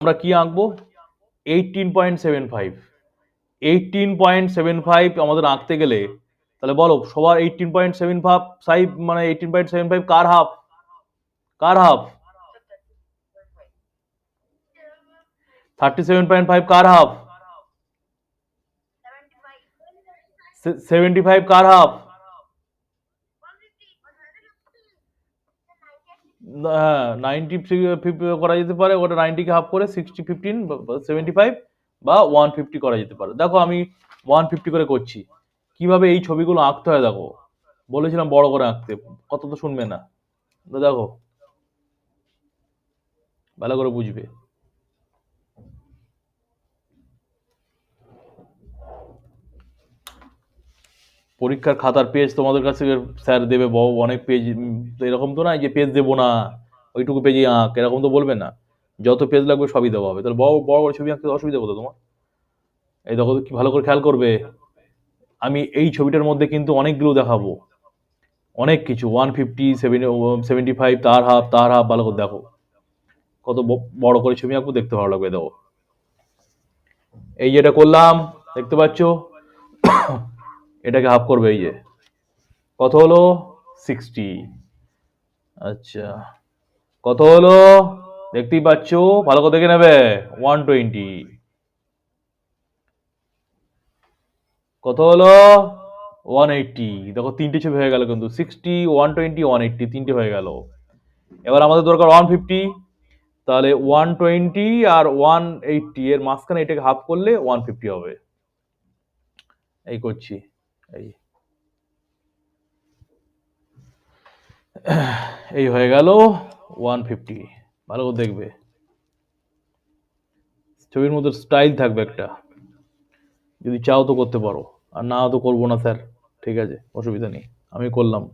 আমরা কি আঁকবো? Eighteen point seven five eighteen point seven five আমাদের আঁকতে গেলে, তাহলে বলো, সবার eighteen point seven five five মানে এইটিন পয়েন্ট সেভেন ফাইভ কার হাফ কার half thirty seven point five কার হাফ সেভেন্টি ফাইভ কার হাফ হ্যাঁ নাইনটি করা যেতে পারে, ওটা নাইনটিকে হাফ করে সিক্সটি ফিফটিন সেভেন্টি ফাইভ বা ওয়ান ফিফটি করা যেতে পারে। দেখো আমি ওয়ান ফিফটি করে করছি। কীভাবে এই ছবিগুলো আঁকতে হয় দেখো। বলেছিলাম বড় করে আঁকতে কত তো শুনবে না। দেখো। ভালো করে বুঝবে। পরীক্ষার খাতার পেজ তোমাদের কাছে স্যার দেবে অনেক পেজ এরকম তো না যে পেজ দেবো না, ওইটুকু পেজে আঁক, এরকম তো বলবে না। যত পেজ লাগবে সবই দেওয়া হবে। তাহলে বড় বড় বড় ছবি আঁকতে অসুবিধা কোথায় তোমার? এই দেখো, কি ভালো করে খেয়াল করবে। আমি এই ছবিটার মধ্যে কিন্তু অনেকগুলো দেখাবো। অনেক কিছু ওয়ান ফিফটি সেভেন্টি ফাইভ তার হাফ তার হাফ ভালো করে দেখো। কত বড় করে ছবি আঁকবো, দেখতে ভালো লাগবে, দেখো। এই যেটা করলাম, দেখতে পাচ্ছো? এটাকে হাফ করবে, এই যে। কত হলো? সিক্সটি আচ্ছা। কত হলো? দেখতেই পাচ্ছ, ভালো করে দেখে নেবে। ওয়ান টোয়েন্টি কত হলো? ওয়ান এইটটি দেখো, তিনটে ছবি হয়ে গেল কিন্তু। Sixty one twenty one eighty তিনটে হয়ে গেল। এবার আমাদের দরকার ওয়ান ফিফটি তাহলে ওয়ান টোয়েন্টি আর ওয়ান এইটটি এর মাঝখানে এটাকে হাফ করলে ওয়ান ফিফটি হবে। এই করছি। এই। এই হয়ে গেল ওয়ান ফিফটি ভালো করে দেখবে। ছবির মধ্যে স্টাইল থাকবে একটা। যদি চাও তো করতে পারো। আর না তো করব না স্যার। ঠিক আছে, অসুবিধা নেই। আমি করলাম।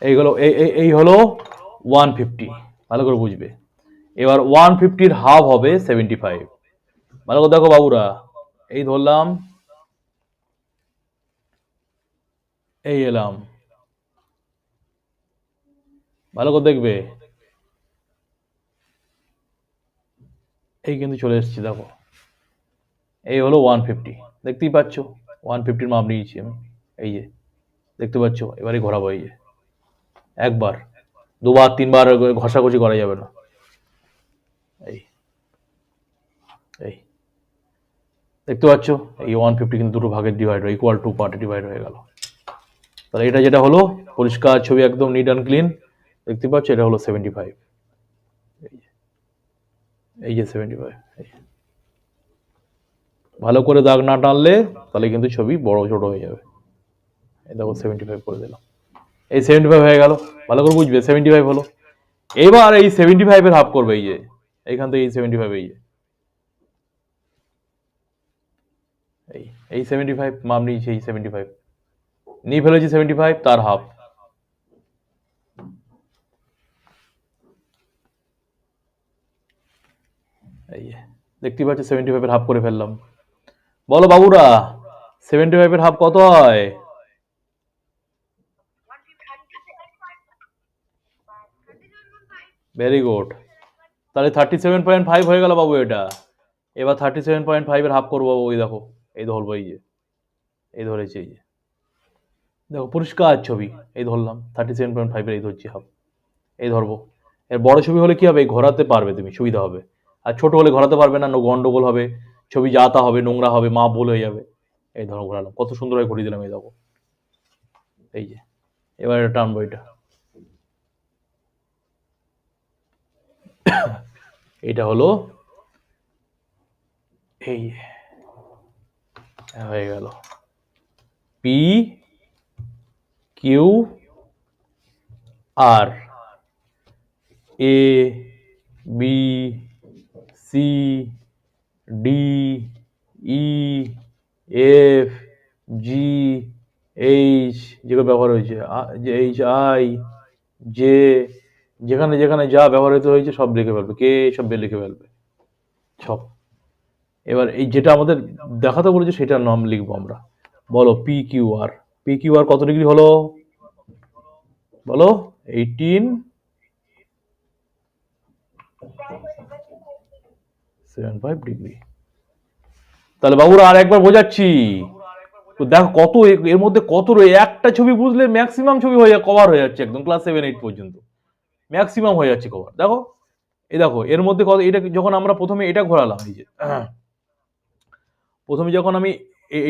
এই এই- এই হলো ওয়ান ফিফটি ভালো করে বুঝবে। এবার ওয়ান ফিফটির হাফ হবে সেভেন্টি ফাইভ ভালো করে দেখো বাবুরা। এই ধরলাম। এই এলাম। ভালো করে দেখবে। এই কিন্তু চলে এসেছি, দেখো। এই হলো ওয়ান ফিফটি দেখতেই পাচ্ছ? ওয়ান ফিফটির মাপ নিয়েছি আমি। এই যে, দেখতে পাচ্ছ? এবারে ঘোরাবো, এই যে। একবার, দুবার, তিনবার ঘষাঘষি করা যাবে না। এই এই। দেখতে পাচ্ছ? এই ওয়ান ফিফটি কিন্তু দুটো ভাগের ডিভাইড হয় ইকুয়াল টু পার্টে ডিভাইড হয়ে গেল। তাহলে এটা যেটা হলো, পরিষ্কার ছবি একদম নিট অ্যান্ড ক্লিন দেখতে পাচ্ছ? এটা হলো সেভেন্টি ফাইভ এই যে সেভেন্টি ফাইভ ভালো করে দাগ না টানলে, তাহলে কিন্তু ছবি বড় ছোট হয়ে যাবে। এই দেখো সেভেন্টি ফাইভ করে দিলাম। এই সেভেন্টি ফাইভ হয়ে গেল। ভালো করে বুঝবে সেভেন্টি ফাইভ হলো। এবার এই সেভেন্টি ফাইভের হাফ করবে, এই যে। এইখান থেকে এই সেভেন্টি ফাইভ এই যে। এই সেভেন্টি ফাইভ মাপ নিয়েছি এই সেভেন্টি ফাইভ নিয়ে ফেলেছি সেভেন্টি ফাইভ তার হাফ এই যে দেখতেই পাচ্ছি সেভেন্টি ফাইভের হাফ করে ফেললাম। বলো বাবুরা সেভেন্টি ফাইভের হাফ কত হয়? ভেরি গুড তাহলে থার্টি সেভেন পয়েন্ট ফাইভ হয়ে গেল বাবু এটা। এবার থার্টি সেভেন পয়েন্ট ফাইভের হাফ করব বাবু, ওই দেখো। এই ধরবো, এই যে, এই ধরেছি, এই যে। দেখো, পরিষ্কার ছবি, এই ধরলাম থার্টি সেভেন পয়েন্ট ফাইভের এই ধরছি, হাফ। এই ধরবো। এর বড় ছবি হলে কি হবে? ঘোরাতে পারবে তুমি, সুবিধা হবে। আর ছোট হলে ঘোরাতে পারবে না গন্ডগোল হবে, ছবি যাতা হবে, নোংরা হবে, মা ভুল হয়ে যাবে। এই ধরো, ঘোরালাম। কত সুন্দর হয়ে ঘুরিয়ে দিলাম, এই দেখো। এই যে, এবার এটা টানবো এটা এটা হলো, এই হয়ে গেল। P Q R A B C D E F G H যেগুলো ব্যবহার হয়েছে। এইচ আই জে যেখানে যেখানে যা ব্যবহৃত হয়েছে সব লিখে ফেলবে। কে সব লিখে ফেলবে। সব এবার এই যেটা আমাদের দেখাতে বলেছে সেটার নাম লিখব আমরা। বলো P Q R P Q R কত ডিগ্রি হলো? বলো এইটিন সেভেন ফাইভ ডিগ্রি। তাহলে বাবুরা আর একবার বোঝাচ্ছি। দেখো কত এর মধ্যে কত রয়ে একটা ছবি বুঝলে ম্যাক্সিমাম ছবি হয়ে কভার হয়ে যাচ্ছে একদম ক্লাস সেভেন এইট পর্যন্ত। ম্যাক্সিমাম হয়ে যাচ্ছে কভার দেখো, এই দেখো, এর মধ্যে কত এটা যখন আমরা প্রথমে এটা ঘোরালাম, এই যে প্রথমে যখন আমি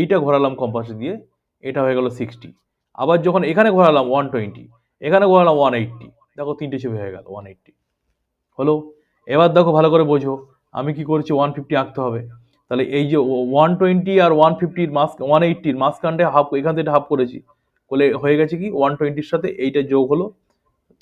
এইটা ঘোরালাম কম্পাসে দিয়ে, এটা হয়ে গেল সিক্সটি আবার যখন এখানে ঘোরালাম ওয়ান টোয়েন্টি এখানে ঘোরালাম ওয়ান এইটটি দেখো তিনটে ছবি হয়ে গেল ওয়ান এইটটি হলো? এবার দেখো ভালো করে বোঝো, আমি কি করছি? ওয়ান ফিফটি আঁকতে হবে। তাহলে এই যে ওয়ান টোয়েন্টি আর ওয়ান ফিফটির মাস ওয়ান এইটটির মাঝখানটা হাফ এখান থেকে হাফ করেছি। বলে হয়ে গেছে কি? ওয়ান টোয়েন্টির সাথে এইটা যোগ হলো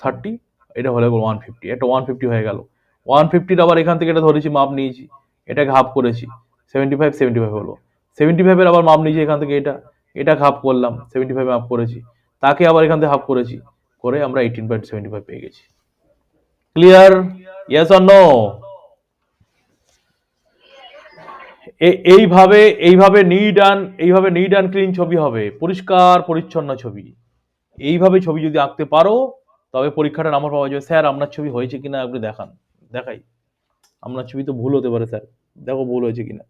থার্টি এটা হলো ওয়ান ফিফটি একটা ওয়ান ফিফটি হয়ে গেল। ওয়ান ফিফটির আবার এখান থেকে এটা ধরেছি, মাপ নিয়েছি। এটাকে হাফ করেছি। সেভেন্টি ফাইভ সেভেন্টি ফাইভ হলো। সেভেন্টি ফাইভের আবার মাপ নিয়েছি এখান থেকে এটা। এটাকে হাফ করলাম সেভেন্টি ফাইভ হাফ করেছি। তাকে আবার এখান থেকে হাফ করেছি। করে আমরা এইটিন পয়েন্ট সেভেন্টি ফাইভ পেয়ে গেছি। ক্লিয়ার ইয়েস অর নো এইভাবে এইভাবে নিড অ্যান্ড এইভাবে নিড অ্যান্ড ক্লিন ছবি হবে। পরিষ্কার, পরিচ্ছন্ন ছবি। এইভাবে ছবি যদি আঁকতে পারো, তবে পরীক্ষাটা নাম্বার পাওয়া যাবে। স্যার, আপনার ছবি হয়েছে কিনা? আপনি দেখান। দেখাই। আপনার ছবি তো ভুল হতে পারে, স্যার। দেখো ভুল হয়েছে কিনা।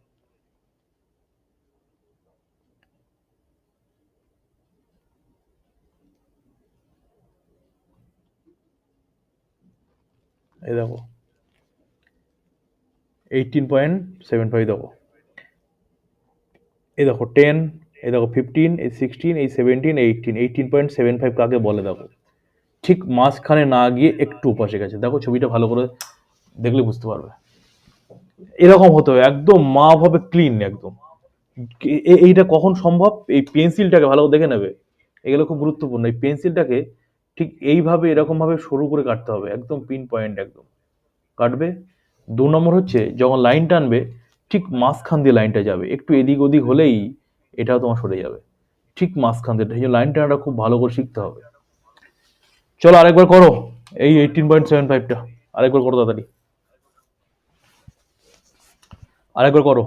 এই দেখো। এইটিন পয়েন্ট সেভেন ফাইভ দেখো। এই দেখো টেন এই দেখো ফিফটিন এই সিক্সটিন এই seventeen eighteen eighteen point seven five কাকে বলে দেখো? ঠিক মাঝখানে না গিয়ে একটু পাশে গেছে। দেখো ছবিটা ভালো করে দেখলে বুঝতে পারবে। এরকম হতে হবে, একদম মাভাবে ক্লিন একদম। এ- এ- এইটা কখন সম্ভব? এই পেন্সিলটাকে ভালো দেখে নেবে। এগুলো খুব গুরুত্বপূর্ণ। এই পেন্সিলটাকে ঠিক এইভাবে এরকম ভাবে সরু করে কাটতে হবে, একদম পিন পয়েন্ট একদম। কাটবে। দু নম্বর হচ্ছে, যখন লাইন টানবে, ঠিক মাঝখান দিয়ে লাইনটা যাবে। একটু এদিক ওদিক হলেই এটাও তোমার সরে যাবে। ঠিক মাঝখান দিয়ে, এই লাইন টানাটা খুব ভালো করে শিখতে হবে। চলো আরেকবার করো। এই এইটিন পয়েন্ট সেভেন ফাইভটা আরেকবার করো তাড়াতাড়ি। আরেকবার করো।